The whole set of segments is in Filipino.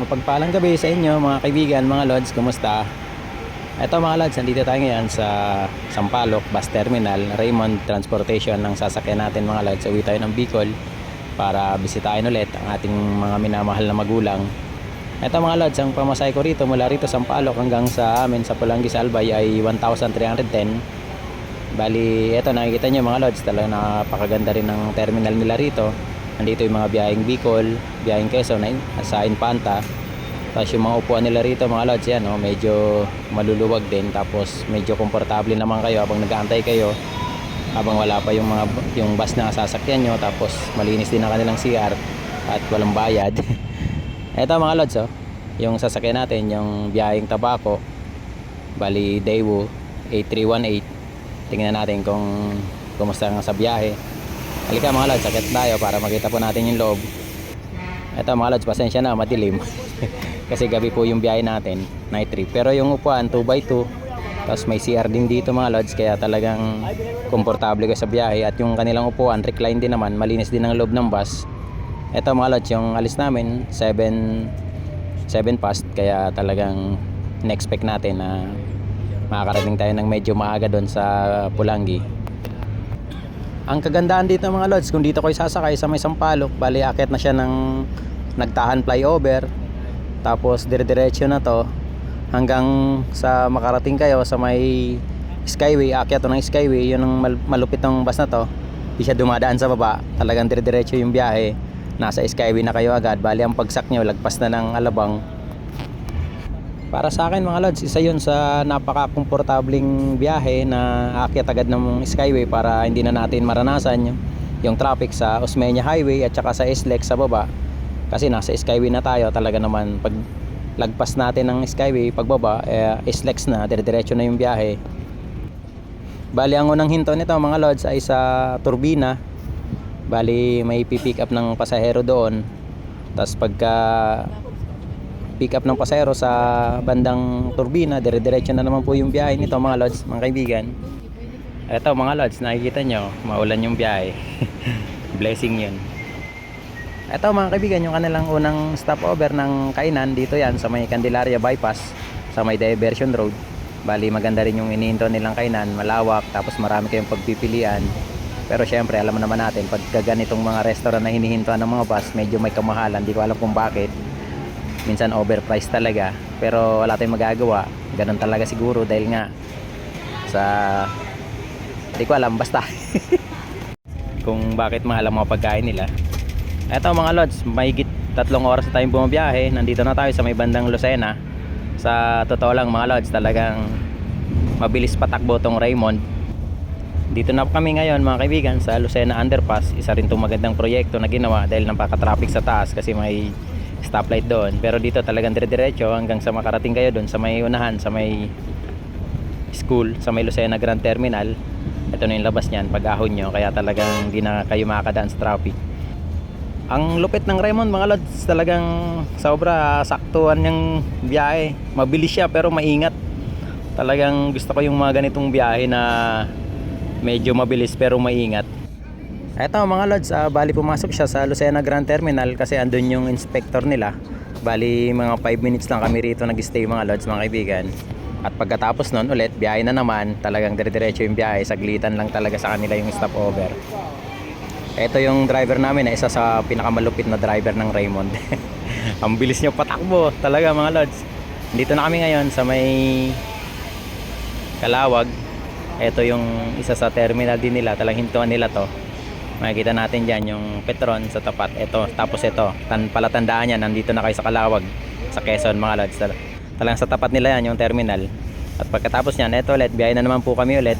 Mapagpalang gabi sa inyo mga kaibigan, mga lods, kumusta? Ito mga lods, nandito tayo ngayon sa Sampaloc Bus Terminal, Raymond Transportation ng sasakyan natin mga lods. Uwi tayo ng Bicol para bisitahin ulit ang ating mga minamahal na magulang. Ito mga lods, ang pamasahe ko rito mula rito sa Sampaloc hanggang sa amin sa Pulangis Albay ay 1,310. Bali, ito nakikita nyo mga lods, talaga napakaganda rin ng terminal nila rito. Nandito yung mga biyaheng Bicol, biyaheng Quezon sa Infanta. Tapos yung mga upuan nila rito mga lods yan, oh, medyo maluluwag din. Tapos medyo komportable naman kayo habang nag-aantay kayo. Habang wala pa yung mga yung bus na sasakyan nyo. Tapos malinis din ang kanilang CR at walang bayad. Ito mga lods, oh, yung sasakyan natin, yung biyaheng Tabaco. Bali, Daewoo 8318. Tingnan natin kung kumusta nga sa biyahe. Halika mga lods, sakit tayo para makita po natin yung loob. Ito mga lods, pasensya na, madilim. Kasi gabi po yung biyahe natin, night trip. Pero yung upuan, 2x2. Tapos may CR din dito mga lods, kaya talagang komportable ka sa biyahe. At yung kanilang upuan, recline din naman, malinis din ang loob ng bus. Ito mga lods, yung alis namin, 7, 7 past. Kaya talagang in-expect natin na makakarating tayo ng medyo maaga doon sa Pulangi. Ang kagandahan dito mga lods, kung dito kayo sasakay sa may Sampaloc, bali akit na siya ng nagtahan flyover. Tapos dire-diretso na to hanggang sa makarating kayo sa may Skyway, to ng Skyway, yun ang mal- malupit ng bus na to. Di siya dumadaan sa baba, talagang dire-diretso yung biyahe. Nasa Skyway na kayo agad, bali ang pagsak nyo, lagpas na ng Alabang. Para sa akin mga lods, isa yun sa napaka-komportabling biyahe na aakyat agad ng Skyway para hindi na natin maranasan yung, yung traffic sa Osmeña Highway at saka sa SLEX sa baba. Kasi nasa Skyway na tayo, talaga naman pag lagpas natin ng Skyway, pagbaba, eh, SLEX na, dire-diretso na yung biyahe. Bali, ang unang hinto nito mga lods ay sa turbina. Bali, may pipick up ng pasahero doon. Tapos pagka pick up ng pasahero sa bandang turbina, dire-diretso na naman po yung biyahe nito mga lods, mga kaibigan. Ito mga lods, nakikita nyo, maulan yung biyahe. Blessing yun. Ito mga kaibigan, yung kanilang unang stopover ng kainan dito yan sa may Candelaria Bypass, sa may Diversion Road. Bali maganda rin yung inihinto nilang kainan, malawak, tapos marami kayong pagpipilian. Pero syempre, alam naman natin, pag ganitong mga restaurant na hinihintuan ng mga bus, medyo may kamahalan, di ko alam kung bakit minsan overpriced talaga pero wala tayong magagawa. Ganun talaga siguro dahil nga sa hindi ko alam basta. Kung bakit mahal ang mga pagkain nila. Eto mga lods mahigit tatlong oras na tayong bumabiyahe. Nandito na tayo sa may bandang Lucena. Sa totoo lang mga lods talagang mabilis patakbo tong Raymond. Dito na kami ngayon mga kaibigan sa Lucena Underpass. Isa rin itong magandang proyekto na ginawa dahil napaka-traffic sa taas kasi may stoplight doon. Pero dito talagang dire-diretso hanggang sa makarating kayo doon sa may unahan sa may school sa may Lucena Grand Terminal. Ito na yung labas niyan pag ahon nyo. Kaya talagang hindi na kayo makakadaan sa traffic. Ang lupit ng Raymond mga lods talagang sobra saktuhan yung biyahe. Mabilis siya pero maingat. Talagang gusto ko yung mga ganitong biyahe na medyo mabilis pero maingat Eto mga lods, ah, bali pumasok siya sa Lucena Grand Terminal kasi andun yung inspector nila. Bali mga 5 minutes lang kami rito nag-stay mga lods mga kaibigan. At pagkatapos nun ulit, biyahe na naman, talagang dire-diretso yung biyahe, saglitan lang talaga sa kanila yung stopover. Ito yung driver namin na isa sa pinakamalupit na driver ng Raymond. Ang bilis niya patakbo, talaga mga lods. Dito na kami ngayon sa may Kalawag. Ito yung isa sa terminal din nila, talagang hintuan nila to makikita natin dyan yung Petron sa tapat. Ito tapos ito. Tan palatandaan yan. Nandito na kayo sa Kalawag sa Quezon mga lods. Tal- sa tapat nila yan yung terminal. At pagkatapos nyan ito ulit. Biyahe na naman po kami ulit.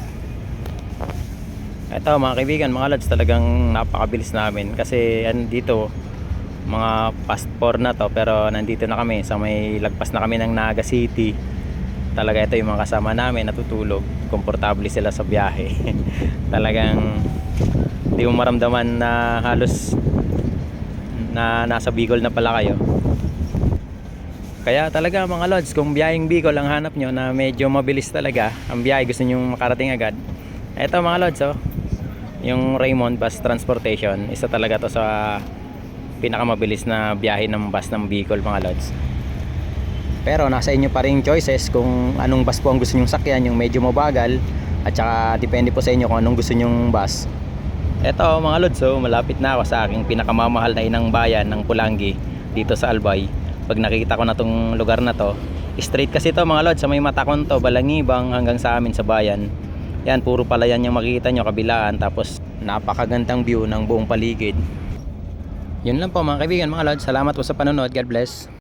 Ito mga kaibigan mga lods talagang napakabilis namin. Kasi yan dito mga past 4 na to pero nandito na kami. Sa may lagpas na kami ng Naga City. Talaga ito yung mga kasama namin natutulog. Komportable sila sa biyahe. Talagang hindi mo maramdaman na halos na nasa Bicol na pala kayo kaya talaga mga lods kung biyaheng Bicol ang hanap nyo na medyo mabilis talaga ang biyahe gusto nyo makarating agad eto mga lods oh yung Raymond Bus Transportation isa talaga to sa pinakamabilis na biyahe ng bus ng Bicol mga lods. Pero nasa inyo pa rin choices kung anong bus po ang gusto nyong sakyan, yung medyo mabagal at saka depende po sa inyo kung anong gusto nyong bus. Eto mga lods, so malapit na ako sa aking pinakamamahal na inang bayan ng Pulangi dito sa Albay. Pag nakita ko na tong lugar na to, straight kasi to mga lods, sa may matakon to, balangibang hanggang sa amin sa bayan. Yan, puro palayan yung makikita nyo kabilaan tapos napakagandang view ng buong paligid. Yun lang po mga kaibigan mga lods, salamat po sa panonood, God bless.